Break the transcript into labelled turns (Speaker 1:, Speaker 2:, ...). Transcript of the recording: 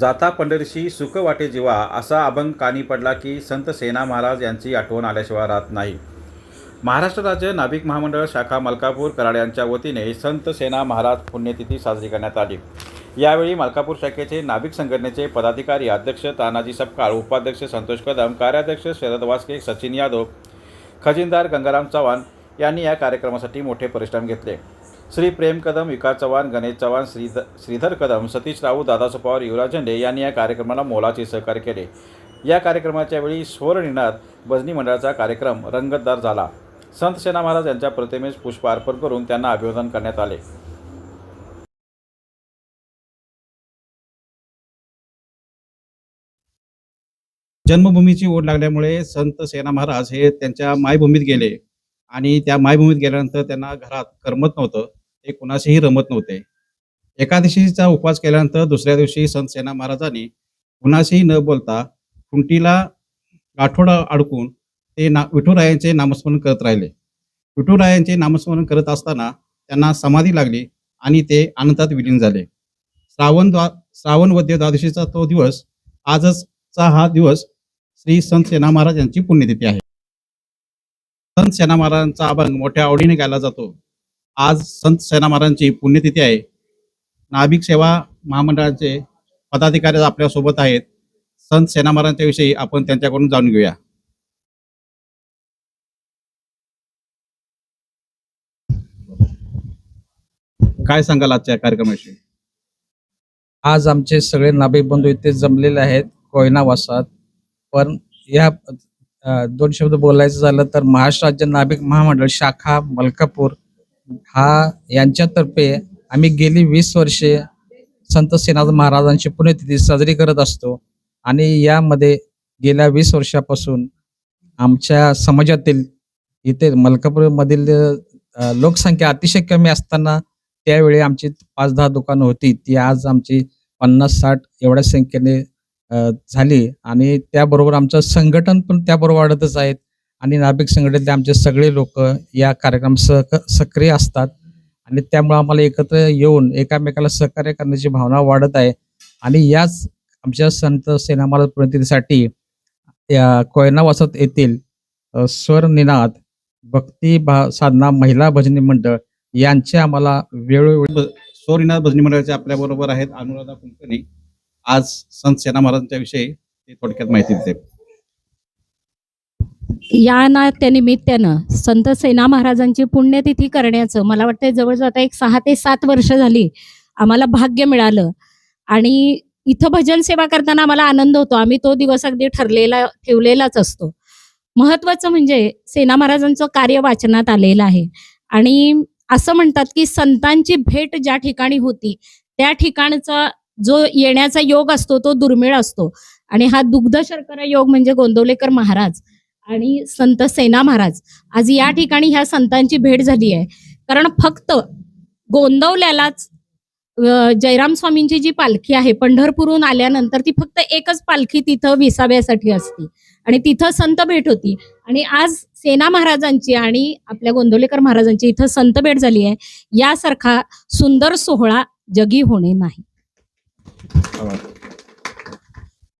Speaker 1: जाता पंढरीशी सुख वाटे जीवा असा अभंग कानी पडला की संत सेना महाराज यांची आठवण आल्याशिवाय राहत नाही. महाराष्ट्र राज्य नाभिक महामंडळ शाखा मलकापूर कराड यांच्या वतीने संत सेना महाराज पुण्यतिथी साजरी करण्यात आली. यावेळी मलकापूर शाखेचे नाभिक संघटनेचे पदाधिकारी अध्यक्ष तानाजी सपकाळ उपाध्यक्ष संतोष कदम कार्याध्यक्ष शरद वास्के सचिन यादव खजिनदार गंगाराम चव्हाण यांनी या कार्यक्रमासाठी मोठे परिश्रम घेतले. श्री प्रेम कदम विकास चव्हाण गणेश चव्हाण श्रीध श्रीधर कदम सतीश राऊत दादासाहेब पवार युवराज झेंडे यांनी या कार्यक्रमाला मोलाचे सहकार्य केले. या कार्यक्रमाच्या वेळी स्वरनिनाद भजनी मंडळाचा कार्यक्रम रंगतदार झाला. संत सेना महाराज यांच्या प्रतिमेस पुष्प अर्पण करून त्यांना अभिवादन करण्यात आले.
Speaker 2: जन्मभूमीची ओढ लागल्यामुळे संत सेना महाराज हे त्यांच्या मायभूमीत गेले. आणि त्या मायभूमीत गेल्यानंतर त्यांना घरात करमत नव्हतं. ते कुणाशीही रमत नव्हते. एकादशीचा उपवास केल्यानंतर दुसऱ्या दिवशी संत सेना महाराजांनी कुणाशीही न बोलता खुंटीला गाठोडा अडकून ते ना विठुरायांचे नामस्मरण करत राहिले. विठुरायांचे नामस्मरण करत असताना त्यांना समाधी लागली आणि ते आनंदात विलीन झाले. श्रावण द्वा श्रावण वद्य द्वादशीचा तो दिवस आजच चा हा दिवस श्री संत सेना महाराज यांची पुण्यतिथी आहे. संत सेना महाराजांचा अभंग मोठ्या आवडीने गायला जातो. आज संत सेना महाराजांची पुण्यतिथी आहे. नाभिक सेवा महामंडळाचे पदाधिकारी आपल्यासोबत आहेत. संत सेना महाराजांच्या विषयी आपण त्यांच्याकडून जाणून घेऊया. काय सांगाल आजच्या कार्यक्रमाविषयी?
Speaker 3: आज आमचे सगळे नाभिक बंधू इथे जमलेले आहेत. कोयना वासात. पण या दोन शब्द बोलायचं झालं तर महाराष्ट्र राज्य नाभिक महामंडळ शाखा मलकापूर हा यांच्यातर्फे आम्ही गेली वीस वर्षे संत सेनाथ महाराजांची पुण्यतिथी साजरी करत असतो. आणि यामध्ये गेल्या वीस वर्षापासून आमच्या समाजातील इथे मलकापूरमधील लोकसंख्या अतिशय कमी असताना त्यावेळी आमची पाच दहा दुकानं होती. ती आज आमची पन्नास साठ एवढ्या संख्येने झाली. आणि त्याबरोबर आमचं संघटन पण त्याबरोबर वाढतच आहेत. आणि नाभिक संघटनेतले आमचे सगळे लोक या कार्यक्रम सह सक्रिय असतात. आणि त्यामुळे आम्हाला एकत्र येऊन एकामेकाला सहकार्य करण्याची भावना वाढत आहे. आणि याच आमच्या संत सेनामाला प्रतिनिधीसाठी या कोयना वासत येथील स्वरनिनाद स्वर निनाद भक्ती भा साधना महिला भजनी मंडळ यांचे आम्हाला वेळोवेळी
Speaker 2: स्वरनिनाद भजनी मंडळाचे आपल्याबरोबर आहेत अनुराधा कुलकर्णी. आज संत सेना महाराजांच्या विषयी ते थोडक्यात माहिती देते.
Speaker 4: या नात्यानिमित्तानं संत सेना महाराजांची पुण्यतिथी करण्याचं मला वाटतं जवळजवळ आता एक सहा ते सात वर्ष झाली आम्हाला भाग्य मिळालं. आणि इथं भजन सेवा करताना आम्हाला आनंद होतो. आम्ही तो दिवस अगदी ठरलेला ठेवलेलाच असतो. महत्वाचं म्हणजे सेना महाराजांचं कार्य वाचनात आलेलं आहे. आणि असं म्हणतात की संतांची भेट ज्या ठिकाणी होती त्या ठिकाणचा जो येण्याचा योग असतो तो दुर्मिळ असतो. आणि हा दुग्ध शर्करा योग म्हणजे गोंदवलेकर महाराज आणि संत सेना महाराज. आज या ठिकाणी ह्या संतांची भेट झाली आहे. कारण फक्त गोंदवल्यालाच जयराम स्वामींची जी पालखी आहे पंढरपूरहून आल्यानंतर ती फक्त एकच पालखी तिथं विसाव्यासाठी असते. आणि तिथं संत भेट होती. आणि आज सेना महाराजांची आणि आपल्या गोंदवलेकर महाराजांची इथं संत भेट झाली आहे. यासारखा सुंदर सोहळा जगी होणे नाही.
Speaker 2: 嗯。